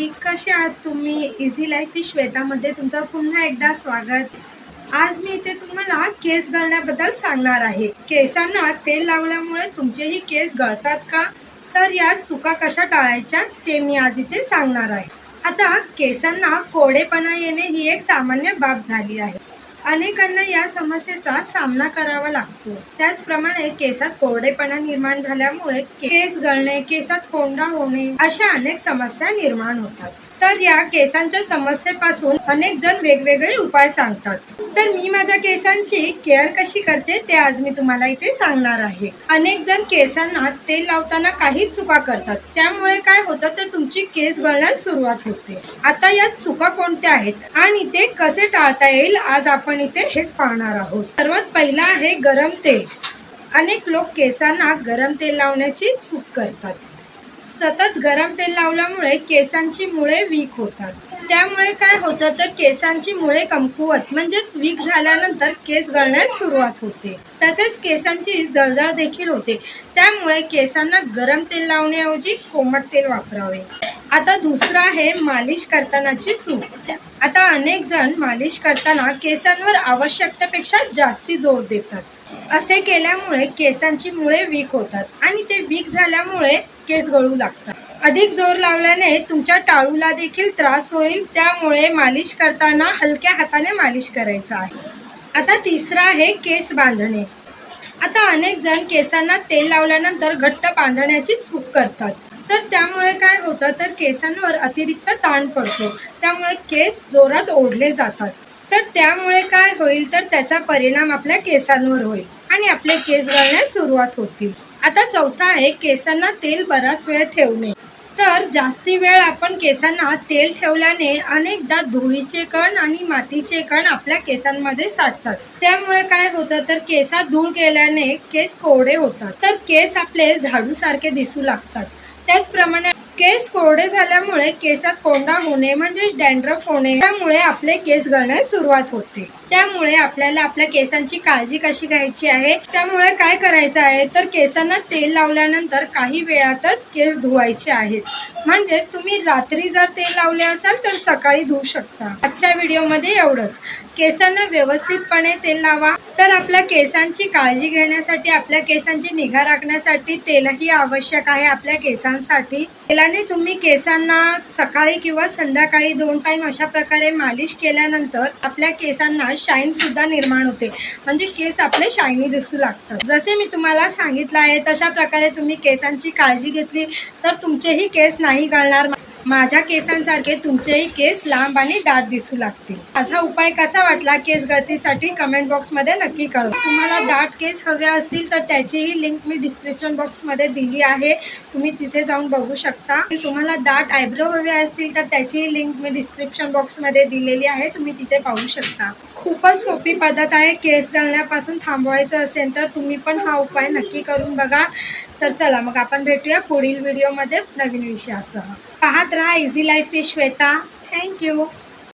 मंडळी कसे आहात तुम्ही? इझी लाईफ ही श्वेतामध्ये तुमचं पुन्हा एकदा स्वागत. आज मी इथे तुम्हाला केस गळण्याबद्दल सांगणार आहे. केसांना तेल लावल्यामुळे तुमचेही केस गळतात का? तर या चुका कशा टाळायच्या ते मी आज इथे सांगणार आहे. आता केसांना कोडेपणा येणे ही एक सामान्य बाब झाली आहे. अनेकांना या समस्येचा सामना करावा लागतो. त्याचप्रमाणे केसात कोरडेपणा निर्माण झाल्यामुळे केस गळणे केसात कोंडा होणे अशा अनेक समस्या निर्माण होतात. तर या केसांच्या समस्येपासून अनेक जण वेगवेगळे उपाय सांगतात. तर मी माझ्या केसांची केअर कशी करते ते आज मी तुम्हाला इथे सांगणार आहे. अनेक जण केसांना तेल लावताना काही चुका करतात. त्यामुळे काय होतं तर तुमची केस गळण्यास सुरुवात होते. आता यात चुका कोणत्या आहेत आणि ते कसे टाळता येईल आज आपण इथे हेच पाहणार आहोत. सर्वात पहिला आहे गरम तेल. अनेक लोक केसांना गरम तेल लावण्याची चूक करतात. सतत गरम तेल लावल्यामुळे केसांची मुळे वीक होतात. त्यामुळे काय होतं तर केसांची मुळे कमकुवत म्हणजेच वीक झाल्यानंतर केस गळण्यास सुरुवात होते. तसेच केसांची जळजळ देखील होते. त्यामुळे केसांना गरम तेल लावण्याऐवजी कोमट तेल वापरावे. आता दुसरं आहे मालिश करतानाची चूक. आता अनेक जण मालिश करताना केसांवर आवश्यकतेपेक्षा जास्ती जोर देतात. असे केल्यामुळे केसांची मुळे वीक होतात आणि ते वीक झाल्यामुळे केस गळू लागतात. अधिक जोर लावल्याने तुमच्या टाळूला देखील त्रास होईल त्यामुळे मालिश करताना हलक्या हाताने मालिश करायचं आहे. आता तिसरं आहे केस बांधणे. आता अनेक जण केसांना तेल लावल्यानंतर घट्ट बांधण्याची चूक करतात. तर त्यामुळे काय होतं? तर केसांवर अतिरिक्त ताण पडतो. त्यामुळे केस जोरात ओढले जातात. तर त्यामुळे काय होईल तर त्याचा परिणाम आपल्या केसांवर होईल आणि आपले केस गळण्यास सुरुवात होतील. आता चौथा आहे केसांना तेल बराच वेळ ठेवणे. तर जास्ती वेळ आपण केसांना तेल ठेवल्याने अनेकदा धुळीचे कण आणि मातीचे कण आपल्या केसांमध्ये साठतात. त्यामुळे काय होतं तर केसात धूळ गेल्याने केस कोरडे होतात. तर केस आपले झाडूसारखे दिसू लागतात. त्याचप्रमाणे केस कोरडे झाल्यामुळे केसात कोंडा होणे म्हणजे डॅन्ड्रफ होणे त्यामुळे आपले केस गळण्यास सुरुवात होते. त्यामुळे आपल्याला आपल्या केसांची काळजी कशी घ्यायची आहे? त्यामुळे काय करायचं आहे? तर केसांना तेल लावल्यानंतर काही वेळातच केस धुवायचे आहेत. म्हणजेच तुम्ही रात्री जर तेल लावले असाल तर सकाळी धुवू शकता. आजच्या व्हिडिओमध्ये एवढंच. केसांना व्यवस्थितपणे तेल लावा. तर आपल्या केसांची काळजी घेण्यासाठी आपल्या केसांची निगा राखण्यासाठी तेलही आवश्यक आहे आपल्या केसांसाठी. तेलाने तुम्ही केसांना सकाळी किंवा संध्याकाळी दोन टाइम अशा प्रकारे मालिश केल्यानंतर आपल्या केसांना शाईन सुद्धा निर्माण होते. म्हणजे केस आपले शायनी दिसू लागतात. जसे मी तुम्हाला सांगितलं आहे तशा प्रकारे तुम्ही केसांची काळजी घेतली तर तुमचेही केस नाही गळणार. माझ्या केसांसारखे तुमचेही केस लांब आणि दाट दिसू लागतील. माझा उपाय कसा वाटला केस गळतीसाठी कमेंट बॉक्समध्ये नक्की कळवा. तुम्हाला दाट केस हवे असतील तर त्याचीही लिंक मी डिस्क्रिप्शन बॉक्समध्ये दिली आहे. तुम्ही तिथे जाऊन बघू शकता. तुम्हाला दाट आयब्रो हवे असतील तर त्याचीही लिंक मी डिस्क्रिप्शन बॉक्समध्ये दिलेली आहे. तुम्ही तिथे पाहू शकता. खूपच सोपी पद्धत आहे केस गळण्यापासून थांबवायचं असेल तर तुम्ही पण हा उपाय नक्की करून बघा. तर चला मग आपण भेटूया पुढील व्हिडिओमध्ये नवीन विषयासह. पाहत राहा easy life with Shweta thank you